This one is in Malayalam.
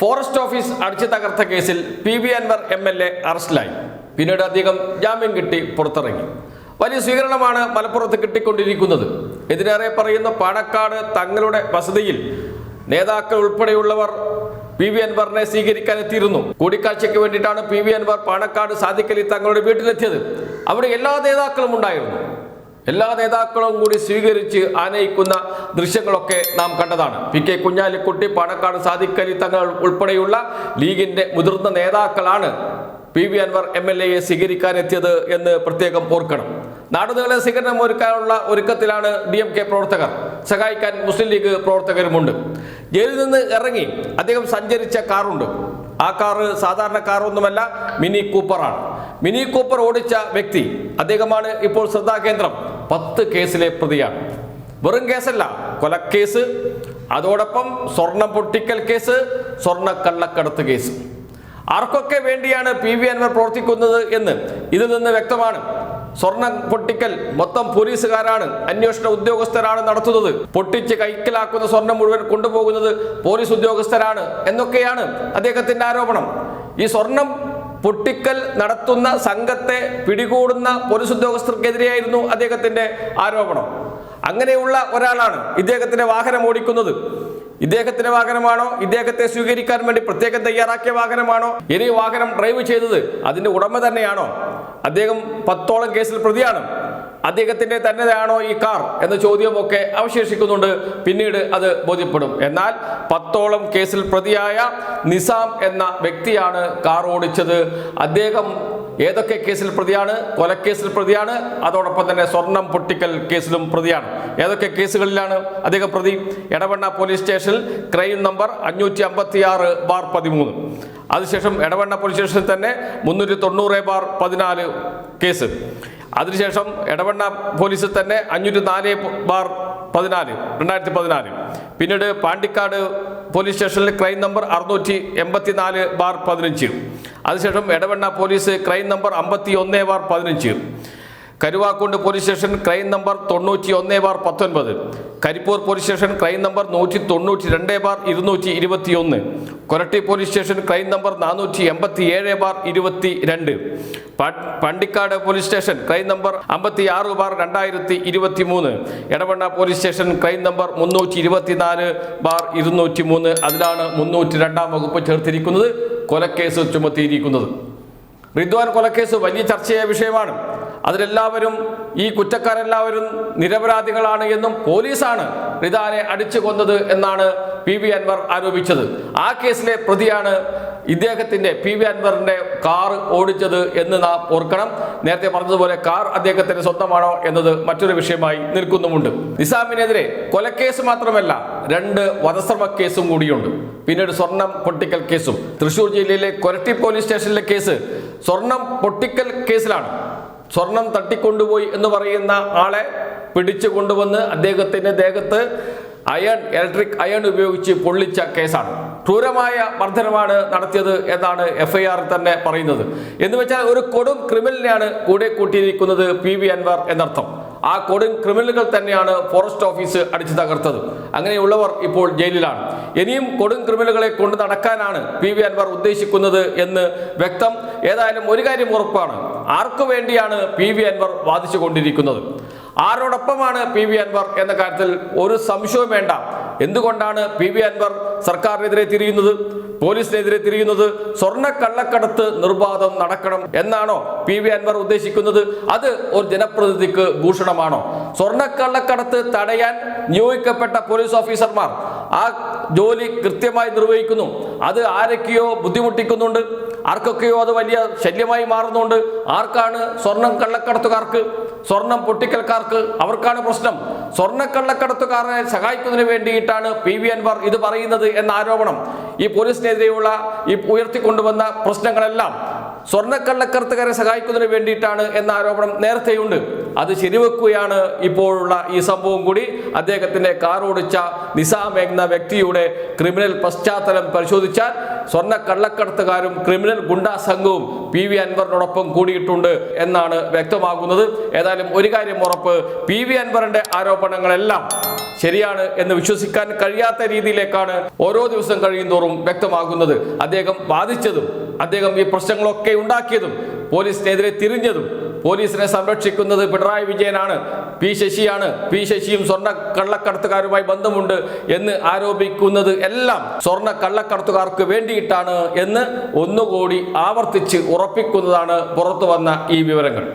ഫോറസ്റ്റ് ഓഫീസ് അടിച്ചു തകർത്ത കേസിൽ P B Anvar M L A അറസ്റ്റിലായി. പിന്നീട് അദ്ദേഹം ജാമ്യം കിട്ടി പുറത്തിറങ്ങി. വലിയ സ്വീകരണമാണ് മലപ്പുറത്ത് കിട്ടിക്കൊണ്ടിരിക്കുന്നത്. ഇതിനേറെ പറയുന്ന പാണക്കാട് തങ്ങളുടെ വസതിയിൽ നേതാക്കൾ ഉൾപ്പെടെയുള്ളവർ പി വി അൻവറിനെ സ്വീകരിക്കാൻ എത്തിയിരുന്നു കൂടിക്കാഴ്ചയ്ക്ക് വേണ്ടിയിട്ടാണ് പി വി അൻവർ പാണക്കാട് സാദിഖലി തങ്ങളുടെ വീട്ടിലെത്തിയത്. അവിടെ എല്ലാ നേതാക്കളും ഉണ്ടായിരുന്നു. എല്ലാ നേതാക്കളും കൂടി സ്വീകരിച്ച് ആനയിക്കുന്ന ദൃശ്യങ്ങളൊക്കെ നാം കണ്ടതാണ്. പി കെ കുഞ്ഞാലിക്കുട്ടി പാണക്കാട് സാദിഖലി തങ്ങൾ ഉൾപ്പെടെയുള്ള ലീഗിന്റെ മുതിർന്ന നേതാക്കളാണ് P V Anvar M L എയെ സ്വീകരിക്കാനെത്തിയത് എന്ന് പ്രത്യേകം ഓർക്കണം. നാടുകളെ സ്വീകരണം ഒരുക്കാനുള്ള ഒരുക്കത്തിലാണ് ഡി എം കെ പ്രവർത്തകർ. സഹായിക്കാൻ മുസ്ലിം ലീഗ് പ്രവർത്തകരുമുണ്ട്. ജയിലിൽ നിന്ന് ഇറങ്ങി അദ്ദേഹം സഞ്ചരിച്ച കാറുണ്ട്. ആ കാറ് സാധാരണ കാറൊന്നുമല്ല മിനി കൂപ്പറാണ്. മിനി കൂപ്പർ ഓടിച്ച വ്യക്തി അദ്ദേഹമാണ് ഇപ്പോൾ ശ്രദ്ധാകേന്ദ്രം. പത്ത് കേസിലെ പ്രതിയാണ്. വെറും കേസല്ല കൊലക്കേസ് അതോടൊപ്പം സ്വർണം പൊട്ടിക്കൽ കേസ് സ്വർണ കള്ളക്കടത്ത് കേസ്. ആർക്കൊക്കെ വേണ്ടിയാണ് പി വി അൻവർ പ്രവർത്തിക്കുന്നത് എന്ന് ഇതിൽ നിന്ന് വ്യക്തമാണ്. സ്വർണ പൊട്ടിക്കൽ മൊത്തം പോലീസുകാരാണ് അന്വേഷണ ഉദ്യോഗസ്ഥരാണ് നടത്തുന്നത്. പൊട്ടിച്ച് കൈക്കലാക്കുന്ന സ്വർണം മുഴുവൻ കൊണ്ടുപോകുന്നത് പോലീസ് ഉദ്യോഗസ്ഥരാണ് എന്നൊക്കെയാണ് അദ്ദേഹത്തിന്റെ ആരോപണം. ഈ സ്വർണം പൊട്ടിക്കൽ നടത്തുന്ന സംഘത്തെ പിടികൂടുന്ന പോലീസ് ഉദ്യോഗസ്ഥർക്കെതിരെയായിരുന്നു അദ്ദേഹത്തിന്റെ ആരോപണം. അങ്ങനെയുള്ള ഒരാളാണ് ഇദ്ദേഹത്തിന്റെ വാഹനം ഓടിക്കുന്നത്. ഇദ്ദേഹത്തിന്റെ വാഹനമാണോ? ഇദ്ദേഹത്തെ സ്വീകരിക്കാൻ വേണ്ടി പ്രത്യേകം തയ്യാറാക്കിയ വാഹനമാണോ? ഇനി വാഹനം ഡ്രൈവ് ചെയ്തത് അതിന്റെ ഉടമ തന്നെയാണോ? അദ്ദേഹം പത്തോളം കേസിൽ പ്രതിയാണ്. അദ്ദേഹത്തിന്റെ തന്നെയാണോ ഈ കാർ എന്ന ചോദ്യമൊക്കെ അവശേഷിക്കുന്നുണ്ട്. പിന്നീട് അത് ബോധ്യപ്പെടും. എന്നാൽ പത്തോളം കേസിൽ പ്രതിയായ നിസാം എന്ന വ്യക്തിയാണ് കാർ ഓടിച്ചത്. അദ്ദേഹം ഏതൊക്കെ കേസിൽ പ്രതിയാണ്? കൊലക്കേസിൽ പ്രതിയാണ്. അതോടൊപ്പം തന്നെ സ്വർണം പൊട്ടിക്കൽ കേസിലും പ്രതിയാണ്. ഏതൊക്കെ കേസുകളിലാണ് അദ്ദേഹം പ്രതി? എടവണ്ണ പോലീസ് സ്റ്റേഷനിൽ ക്രൈം നമ്പർ അഞ്ഞൂറ്റി അമ്പത്തി ആറ് ബാർ പതിമൂന്ന്. അതിനുശേഷം എടവണ്ണ പോലീസ് സ്റ്റേഷനിൽ തന്നെ മുന്നൂറ്റി തൊണ്ണൂറ് ബാർ പതിനാല് കേസ്. അതിനുശേഷം എടവണ്ണ പോലീസിൽ തന്നെ അഞ്ഞൂറ്റി നാല് ബാർ പതിനാല് രണ്ടായിരത്തി പതിനാല്. പിന്നീട് പാണ്ടിക്കാട് പോലീസ് സ്റ്റേഷനിൽ ക്രൈം നമ്പർ അറുന്നൂറ്റി എൺപത്തി നാല് ബാർ പതിനഞ്ച്. അതിനുശേഷം എടവണ്ണ പോലീസ് ക്രൈം നമ്പർ അമ്പത്തി ഒന്ന് ബാർ പതിനഞ്ച്. Karuvarakundu police station crime number തൊണ്ണൂറ്റി ഒന്ന് ബാർ പത്തൊൻപത്. Karipur police station crime number നൂറ്റി തൊണ്ണൂറ്റി രണ്ട് ബാർ ഇരുന്നൂറ്റി ഇരുപത്തി ഒന്ന് Koratty police station crime number നാനൂറ്റി എൺപത്തി ഏഴ് ബാർ ഇരുപത്തി രണ്ട് Pandikkad police station crime number അമ്പത്തി ആറ് ബാർ രണ്ടായിരത്തി ഇരുപത്തി മൂന്ന് Edavanna police station crime number മുന്നൂറ്റി ഇരുപത്തിനാല് ബാർ ഇരുന്നൂറ്റി മൂന്ന് അതിലാണ് മുന്നൂറ്റി രണ്ടാം വകുപ്പ് ചേർത്തിരിക്കുന്നത്. കൊലക്കേസ് ചുമത്തിയിരിക്കുന്നത്. റിദ്വാൻ കൊലക്കേസ് വലിയ ചർച്ചയായ വിഷയമാണ്. അതിലെല്ലാവരും ഈ കുറ്റക്കാരെല്ലാവരും നിരപരാധികളാണ് എന്നും പോലീസാണ് റിതാനെ അടിച്ചു കൊന്നത് എന്നാണ് പി വി അൻവർ ആരോപിച്ചത്. ആ കേസിലെ പ്രതിയാണ് ഇദ്ദേഹത്തിന്റെ പി വി അൻവറിന്റെ കാർ ഓടിച്ചത് എന്ന് നാം ഓർക്കണം. നേരത്തെ പറഞ്ഞതുപോലെ കാർ അദ്ദേഹത്തിന്റെ സ്വന്തമാണോ എന്നത് മറ്റൊരു വിഷയമായി നിൽക്കുന്നുമുണ്ട്. നിസാമിനെതിരെ കൊലക്കേസ് മാത്രമല്ല രണ്ട് വധശ്രമ കേസും കൂടിയുണ്ട്. പിന്നീട് സ്വർണം പൊട്ടിക്കൽ കേസും. തൃശൂർ ജില്ലയിലെ കൊരട്ടി പോലീസ് സ്റ്റേഷനിലെ കേസ് സ്വർണം പൊട്ടിക്കൽ കേസിലാണ്. സ്വർണം തട്ടിക്കൊണ്ടുപോയി എന്ന് പറയുന്ന ആളെ പിടിച്ചു കൊണ്ടുവന്ന് അദ്ദേഹത്തിന്റെ ദേഹത്ത് അയൺ ഇലക്ട്രിക് അയൺ ഉപയോഗിച്ച് പൊള്ളിച്ച കേസാണ്. ക്രൂരമായ മർദ്ദനമാണ് നടത്തിയത് എന്നാണ് എഫ് ഐ ആർ തന്നെ പറയുന്നത്. എന്ന് വെച്ചാൽ ഒരു കൊടും ക്രിമിനലിനെയാണ് കൂടെ കൂട്ടിയിരിക്കുന്നത് പി വി അൻവർ എന്നർത്ഥം. ആ കൊടും ക്രിമിനലുകൾ തന്നെയാണ് ഫോറസ്റ്റ് ഓഫീസ് അടിച്ചു തകർത്തത്. അങ്ങനെയുള്ളവർ ഇപ്പോൾ ജയിലിലാണ്. ഇനിയും കൊടും ക്രിമിനലുകളെ കൊണ്ട് നടക്കാനാണ് പി വി അൻവർ ഉദ്ദേശിക്കുന്നത് എന്ന് വ്യക്തം. ഏതായാലും ഒരു കാര്യം ഉറപ്പാണ്. ആർക്കു വേണ്ടിയാണ് പി വി അൻവർ വാദിച്ചുകൊണ്ടിരിക്കുന്നത്? ആരോടൊപ്പമാണ് പി വി അൻവർ എന്ന കാര്യത്തിൽ ഒരു സംശയവും വേണ്ട. എന്തുകൊണ്ടാണ് പി വി അൻവർ സർക്കാരിനെതിരെ തിരിയുന്നത്? പോലീസിനെതിരെ തിരിയുന്നത്? സ്വർണ കള്ളക്കടത്ത് നിർബാധം നടക്കണം എന്നാണോ പി വി അൻവർ ഉദ്ദേശിക്കുന്നത്? അത് ഒരു ജനപ്രതിനിധിക്ക് ഭൂഷണമാണോ? സ്വർണ കള്ളക്കടത്ത് തടയാൻ നിയോഗിക്കപ്പെട്ട പോലീസ് ഓഫീസർമാർ ആ ജോലി കൃത്യമായി നിർവഹിക്കുന്നു. അത് ആരൊക്കെയോ ബുദ്ധിമുട്ടിക്കുന്നുണ്ട്. ആർക്കൊക്കെയോ അത് വലിയ ശല്യമായി മാറുന്നുണ്ട്. ആർക്കാണ് സ്വർണം കള്ളക്കടത്തുകാർക്ക് സ്വർണം പൊട്ടിക്കൽക്കാർക്ക് അവർക്കാണ് പ്രശ്നം. സ്വർണക്കള്ളക്കടത്തുകാരനെ സഹായിക്കുന്നതിന് വേണ്ടിയിട്ടാണ് പി വി അൻവർ ഇത് പറയുന്നത് എന്ന ആരോപണം ഈ പോലീസിനെതിരെയുള്ള ഈ ഉയർത്തിക്കൊണ്ടുവന്ന പ്രശ്നങ്ങളെല്ലാം സ്വർണക്കള്ളക്കടത്തുകാരെ സഹായിക്കുന്നതിന് വേണ്ടിയിട്ടാണ് എന്ന ആരോപണം നേരത്തെയുണ്ട്. അത് ശരിവെക്കുകയാണ് ഇപ്പോഴുള്ള ഈ സംഭവം കൂടി. അദ്ദേഹത്തിന്റെ കാർ ഓടിച്ച നിസാം എന്ന വ്യക്തിയുടെ ക്രിമിനൽ പശ്ചാത്തലം പരിശോധിച്ചാൽ സ്വർണ കള്ളക്കടത്തുകാരും ക്രിമിനൽ ഗുണ്ടാ സംഘവും പി വി അൻവറിനോടൊപ്പം കൂടിയിട്ടുണ്ട് എന്നാണ് വ്യക്തമാകുന്നത്. ഏതായാലും ഒരു കാര്യം ഉറപ്പ് പി വി അൻവറിന്റെ ആരോപണങ്ങളെല്ലാം ശരിയാണ് എന്ന് വിശ്വസിക്കാൻ കഴിയാത്ത രീതിയിലേക്കാണ് ഓരോ ദിവസം കഴിയുന്തോറും വ്യക്തമാകുന്നത്. അദ്ദേഹം ബാധിച്ചതും അദ്ദേഹം ഈ പ്രശ്നങ്ങളൊക്കെ ഉണ്ടാക്കിയതും പോലീസിനെതിരെ തിരിഞ്ഞതും പോലീസിനെ സംരക്ഷിക്കുന്നത് പിണറായി വിജയനാണ് പി ശശിയാണ് പി ശശിയും സ്വർണ കള്ളക്കടത്തുകാരുമായി ബന്ധമുണ്ട് എന്ന് ആരോപിക്കുന്നത് എല്ലാം സ്വർണ കള്ളക്കടത്തുകാർക്ക് വേണ്ടിയിട്ടാണ് എന്ന് ഒന്നുകൂടി ആവർത്തിച്ച് ഉറപ്പിക്കുന്നതാണ് പുറത്തു വന്ന ഈ വിവരങ്ങൾ.